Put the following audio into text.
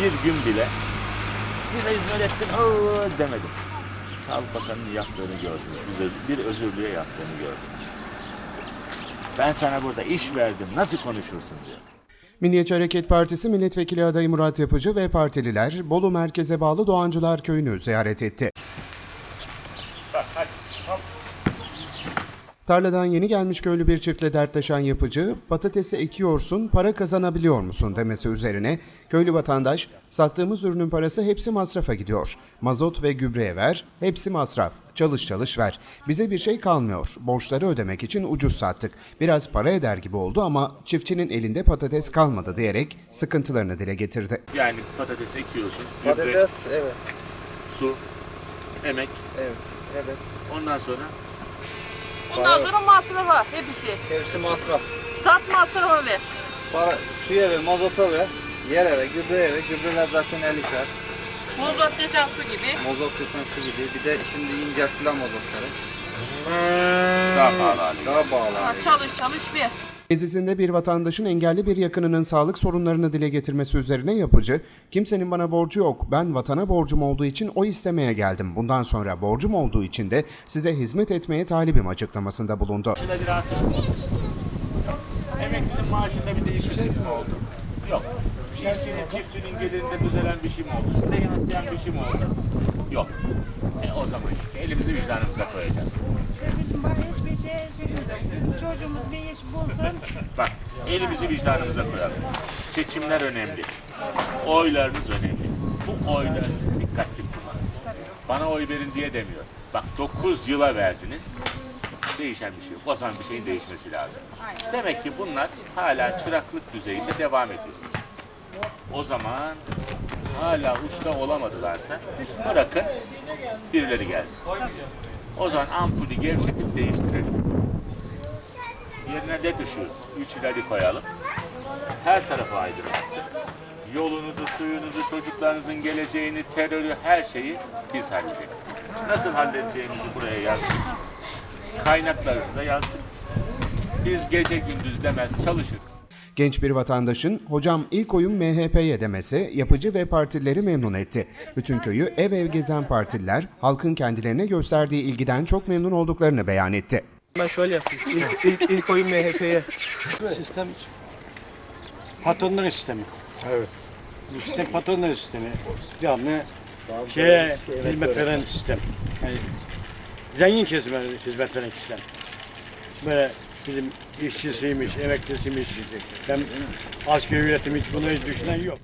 bir gün bile size hizmet ettim demedim. Sağlık Bakanı'nın yaptığını gördünüz. Biz öz, bir özürlüğe yaptığını gördünüz. Ben sana burada iş verdim nasıl konuşursun diyor. Milliyetçi Hareket Partisi milletvekili adayı Murat Yapıcı ve partililer Bolu merkeze bağlı Doğancılar Köyü'nü ziyaret etti. Tarladan yeni gelmiş köylü bir çiftle dertleşen yapıcı, patatesi ekiyorsun, para kazanabiliyor musun demesi üzerine köylü vatandaş, sattığımız ürünün parası hepsi masrafa gidiyor. Mazot ve gübreye ver, hepsi masraf. Çalış çalış ver. Bize bir şey kalmıyor. Borçları ödemek için ucuz sattık. Biraz para eder gibi oldu ama çiftçinin elinde patates kalmadı diyerek sıkıntılarını dile getirdi. Yani patates ekiyorsun, gübre, Patates evet. su, emek. Evet. Evet. Ondan sonra Ondan sonra masrafa hepsi. Hepsi masraf. Sat masrafa ver. Para suya ve mazota ve yere ve gübreye ve gübreler zaten 50 kar. Mozot desen su gibi. Mazot desen su gibi. Bir de şimdi incelttiler mazotları. daha pahalı hale Daha bağlı. Ha, hale çalış çalış ver. Gezisinde bir vatandaşın engelli bir yakınının sağlık sorunlarını dile getirmesi üzerine yapıcı, kimsenin bana borcu yok, ben vatana borcum olduğu için o istemeye geldim. Bundan sonra borcum olduğu için de size hizmet etmeye talibim açıklamasında bulundu. Emeklinin maaşında bir değişiklik mi oldu? Yok. Çiftçinin, çiftçinin gelirinde düzelen bir şey mi oldu? Size yansıyan bir şey mi oldu? Yok. E, o zaman elimizi vicdanımıza koyacağız. Bizim bana hiçbir şey, şey çocuğumuz bir iş bulsun. Bak elimizi vicdanımıza koyalım. Seçimler önemli. Oylarınız önemli. Bu oylarınızı dikkatli kullanın. Bana oy verin diye demiyor. Bak 9 yıla verdiniz. Değişen bir şey yok. O zaman bir şeyin değişmesi lazım. Demek ki bunlar hala çıraklık düzeyinde devam ediyor. O zaman hala usta olamadılarsa bırakın birileri gelsin. O zaman ampulü gevşetip değiştirelim. Yerine led ışığı, 3 ledi koyalım. Her tarafı aydınlatsın. Yolunuzu, suyunuzu, çocuklarınızın geleceğini, terörü, her şeyi biz halledelim. Nasıl halledeceğimizi buraya yazdık. Kaynaklarını da yazdık. Biz gece gündüz demez çalışırız. Genç bir vatandaşın hocam ilk oyun MHP'ye demesi yapıcı ve partileri memnun etti. Bütün köyü ev ev gezen partililer halkın kendilerine gösterdiği ilgiden çok memnun olduklarını beyan etti. Ben şöyle yapayım. İlk, ilk, ilk oyun MHP'ye. Sistem patronların sistemi. Evet. Sistem patronların sistemi. Devamlı şeye hizmet veren sistem. Yani zengin kesime hizmet veren sistem. Böyle bizim işçisiymiş, emeklisiymiş, ben asgari ücretim hiç bunu hiç düşünen yok.